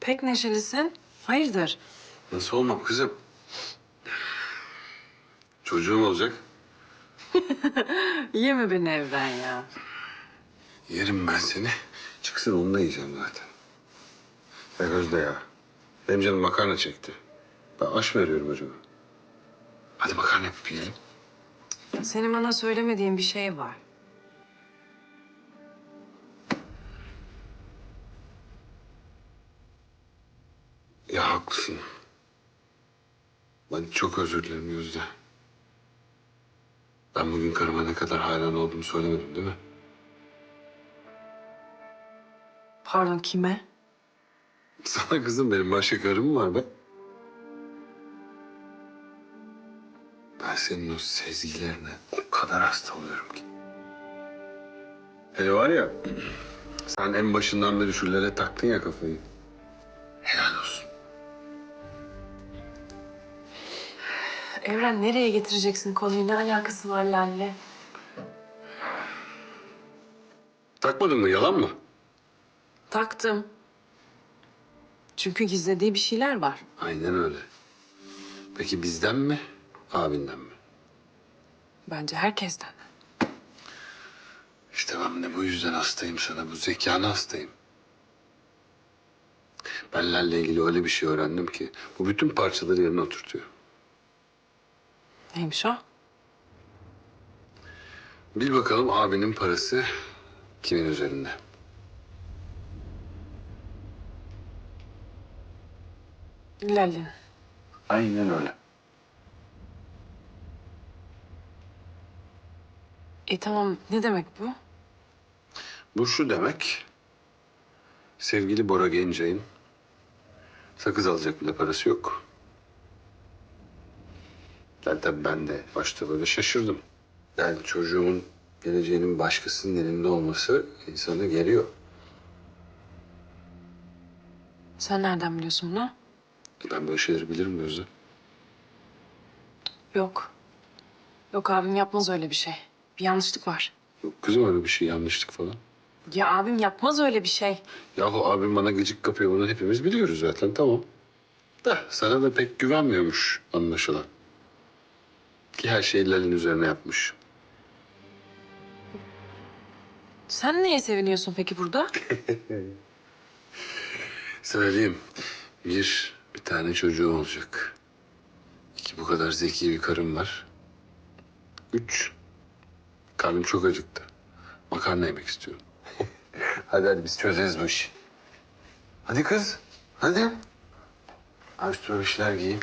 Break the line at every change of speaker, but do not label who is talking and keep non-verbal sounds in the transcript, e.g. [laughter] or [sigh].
Pek neşelisin. Hayırdır?
Nasıl olmam kızım? Çocuğum olacak. [laughs]
Yeme beni evden ya.
Yerim ben seni. Çıksın onu da yiyeceğim zaten. Ya Gözde ya. Benim canım makarna çekti. Ben aş mı arıyorum acaba? Hadi makarna yapıp yiyelim.
Senin bana söylemediğin bir şey var.
Ya haklısın. Ben çok özür dilerim Gözde. Ben bugün karıma ne kadar hayran olduğumu söylemedim değil mi?
Pardon kime?
Sana kızım benim başka karım var be? Ben senin o sezgilerine o kadar hasta oluyorum ki. Hele var ya, sen en başından beri şullere taktın ya kafayı. Helal olsun.
Evren nereye getireceksin konuyu? Ne alakası var Lale?
Takmadın mı, yalan mı?
Taktım. Çünkü gizlediği bir şeyler var.
Aynen öyle. Peki bizden mi, abinden mi?
Bence herkesten.
İşte ben de bu yüzden hastayım sana. Bu zekana hastayım. Benlerle ilgili öyle bir şey öğrendim ki bu bütün parçaları yerine oturtuyor.
Neymiş o?
Bil bakalım abinin parası kimin üzerinde?
Lale'nin.
Aynen öyle.
E tamam ne demek bu?
Bu şu demek. Sevgili Bora Gencay'ın sakız alacak bile parası yok. Yani tabii ben de başta böyle şaşırdım. Yani çocuğumun geleceğinin başkasının elinde olması insanı geriyor.
Sen nereden biliyorsun bunu?
Ben böyle şeyleri bilirim Gözde.
Yok. Yok abim yapmaz öyle bir şey. Bir yanlışlık var.
Yok kızım öyle bir şey yanlışlık falan.
Ya abim yapmaz öyle bir şey.
Yahu abim bana gıcık kapıyor bunu hepimiz biliyoruz zaten tamam. Da sana da pek güvenmiyormuş anlaşılan. Ki her şeyi Lal'in üzerine yapmış.
Sen neye seviniyorsun peki burada? [laughs]
Söyleyeyim. Bir, bir tane çocuğu olacak. İki, bu kadar zeki bir karım var. Üç, karnım çok acıktı. Makarna yemek istiyorum. [laughs] hadi hadi biz çözeriz bu işi. Hadi kız, hadi. Abi üstüme bir şeyler giyeyim.